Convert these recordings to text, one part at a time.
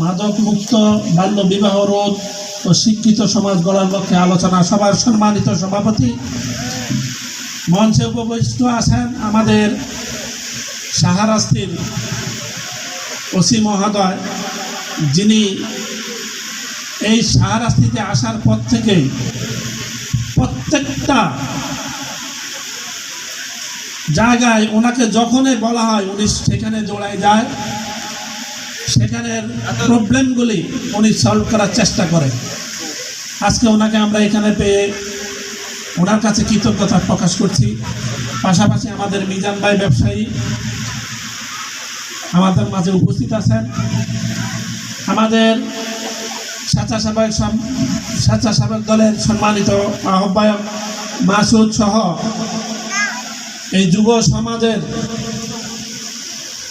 মাদক মুক্ত বাল্য বিবাহ রোধ ও শিক্ষিত সমাজ গড়ার লক্ষ্যে আলোচনা সভার সম্মানিত সভাপতি মঞ্চে উপবিষ্ট আছেন আমাদের সাহারাস্তির ওসি মহোদয়, যিনি এই সাহারাস্তিতে আসার পর থেকেই প্রত্যেকটা জায়গায় ওনাকে যখনই বলা হয়, উনি সেখানে জোড়ায় যায়। সেখানের প্রবলেমগুলি উনি সলভ করার চেষ্টা করেন। আজকে ওনাকে আমরা এখানে পেয়ে ওনার কাছে কৃতজ্ঞতা প্রকাশ করছি। পাশাপাশি আমাদের মিজান ভাই ব্যবসায়ী আমাদের মাঝে উপস্থিত আছেন। আমাদের স্বেচ্ছাসেবক স্বেচ্ছাসেবক দলের সম্মানিত আহ্বায়ক মাসুদ সহ এই যুব সমাজের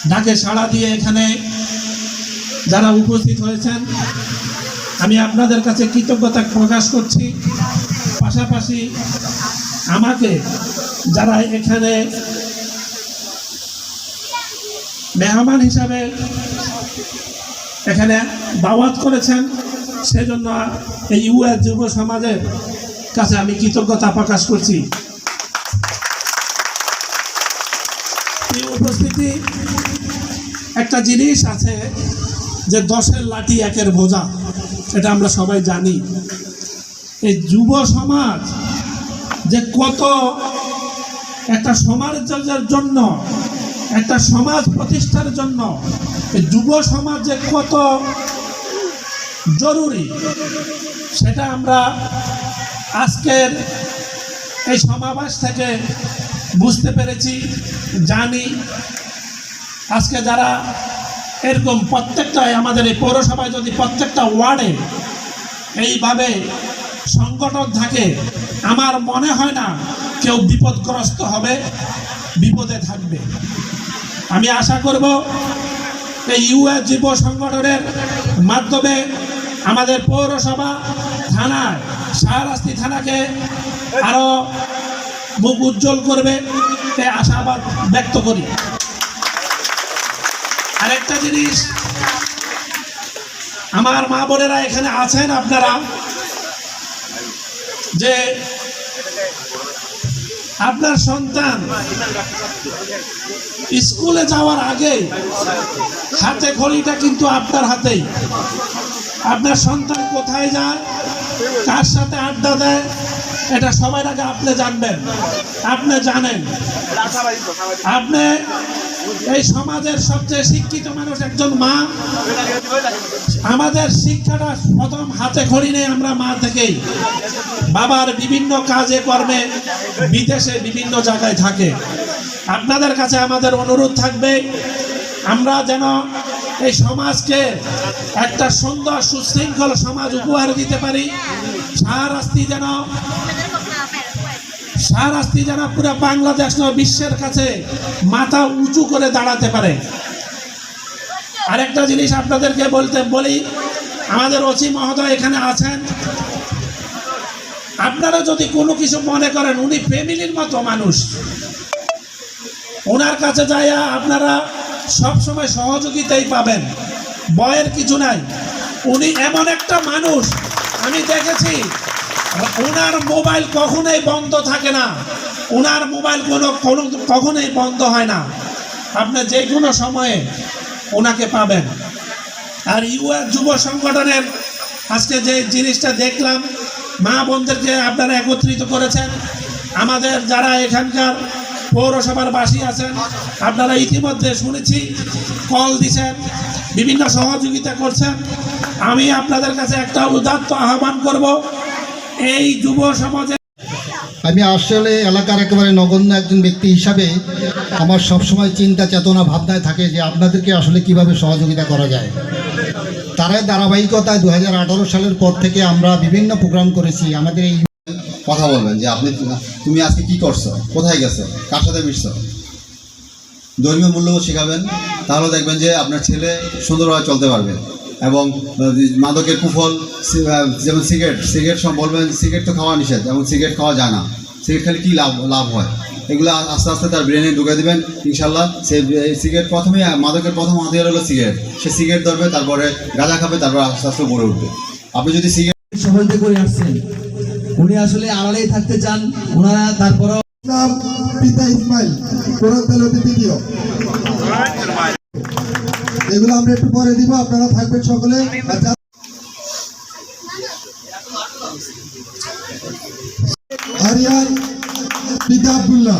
ডাকে সাড়া দিয়ে এখানে যারা উপস্থিত হয়েছেন, আমি আপনাদের কাছে কৃতজ্ঞতা প্রকাশ করছি। পাশাপাশি আমাকে যারা এখানে মেহমান হিসাবে এখানে দাওয়াত করেছেন সেজন্য এই ইউএস যুব সমাজের কাছে আমি কৃতজ্ঞতা প্রকাশ করছি। এই উপস্থিতি একটা জিনিস আছে যে দশের লাঠি একের বোঝা, এটা আমরা সবাই জানি। এই যুব সমাজ যে কত একটা সমাজের জন্য, একটা সমাজ প্রতিষ্ঠার জন্য যুব সমাজ যে কত জরুরি। সেটা আমরা আজকের এই সমাবেশ থেকে বুঝতে পেরেছি, জানি। আজকে যারা এরকম প্রত্যেকটাই আমাদের এই পৌরসভায় যদি প্রত্যেকটা ওয়ার্ডে এইভাবে সংগঠন থাকে, আমার মনে হয় না কেউ বিপদগ্রস্ত হবে, বিপদে থাকবে। আমি আশা করব, এই ইউএস যুব সংগঠনের মাধ্যমে আমাদের পৌরসভা থানায় শাহরাস্তি থানাকে আরও মুখ উজ্জ্বল করবে এই আশাবাদ ব্যক্ত করি। আরেকটা জিনিস, আমার মা বোনেরা এখানে আছেন আপনারা, যে আপনার সন্তান স্কুলে যাওয়ার আগে হাতে ঘড়িটা কিন্তু আপনার হাতেই। আপনার সন্তান কোথায় যায়, কার সাথে আড্ডা দেয়, এটা সবার আগে আপনি জানবেন, আপনি জানেন। আপনি এই সমাজের সবচেয়ে শিক্ষিত মানুষ একজন মা। আমাদের শিক্ষাটা প্রথম হাতে খড়ি নেই আমরা মা থেকেই। বাবার বিভিন্ন কাজে, কর্মে বিদেশে বিভিন্ন জায়গায় থাকে। আপনাদের কাছে আমাদের অনুরোধ থাকবে, আমরা যেন এই সমাজকে একটা সুন্দর সুশৃঙ্খল সমাজ উপহার দিতে পারি। সারাস্তি যেন সারাস্তি যেন পুরো বাংলাদেশ নয়, বিশ্বের কাছে মাথা উঁচু করে দাঁড়াতে পারে। আরেকটা জিনিস আপনাদেরকে বলতে বলি, আমাদের অচি মহোদয় এখানে আছেন। আপনারা যদি কোনো কিছু মনে করেন, উনি ফ্যামিলির মতো মানুষ। ওনার কাছে যাইয়া আপনারা সব সময় সহযোগিতাই পাবেন। বয়ের কিছু নাই। উনি এমন একটা মানুষ, আমি দেখেছি, ওনার মোবাইল কখনোই বন্ধ থাকে না। ওনার মোবাইল কোনো কোনো, কখনোই বন্ধ হয় না। আপনি যে কোনো সময়ে ওনাকে পাবেন। আর ইউআর যুব সংগঠনের আজকে যে জিনিসটা দেখলাম, মা বোনদেরকে আপনারা একত্রিত করেছেন। আমাদের যারা এখানকার পৌরসভার বাসী আছেন। আপনারা ইতিমধ্যে শুনেছি, কল দিছেন, বিভিন্ন সহযোগিতা করছেন। আমি আপনাদের কাছে একটা উদাত্ত আহ্বান করব, এই যুব সমাজে আমি আসলে এলাকার একেবারে নগণ্য একজন ব্যক্তি হিসাবে আমার সবসময় চিন্তা, চেতনা, ভাবনায় থাকে যে আপনাদেরকে আসলে কীভাবে সহযোগিতা করা যায়। তারাই ধারাবাহিকতায় দু হাজার আঠারো সালের পর থেকে আমরা বিভিন্ন প্রোগ্রাম করেছি। আমাদের এই কথা বলবেন যে আপনি তুমি আজকে কি করছ? কোথায় গেছো? কার সাথে মিশছো? ধর্মীয় মূল্যবোধ শেখাবেন, তাহলে দেখবেন যে আপনার ছেলে সুন্দরভাবে চলতে পারবে। এবং মাদকের কুফল যেমন সিগারেট সিগারেট সব বলবেন, সিগারেট তো খাওয়া নিষেধ, এবং সিগারেট খাওয়া যায় না। সিগারেট খেলে কী লাভ লাভ হয়? এগুলো আস্তে আস্তে তার ব্রেনে ঢুকে দেবেন ইনশাল্লাহ সে সিগারেট প্রথমেই মাদকের প্রথম হাতিয়ার হলো সিগারেট। সে সিগারেট ধরবে, তারপরে গাঁজা খাবে, তারপরে আস্তে আস্তে গড়ে উঠবে। আপনি যদি সিগারেট সহজে করে আসছেন। উনি আসলে আড়ালেই থাকতে চান ওনারা তারপরও পিতা ইসমাইল, কোরআন এগুলো আমরা একটু পরে দিব, আপনারা থাকবেন সকলে। আরিয়ান পিতা আব্দুল্লাহ।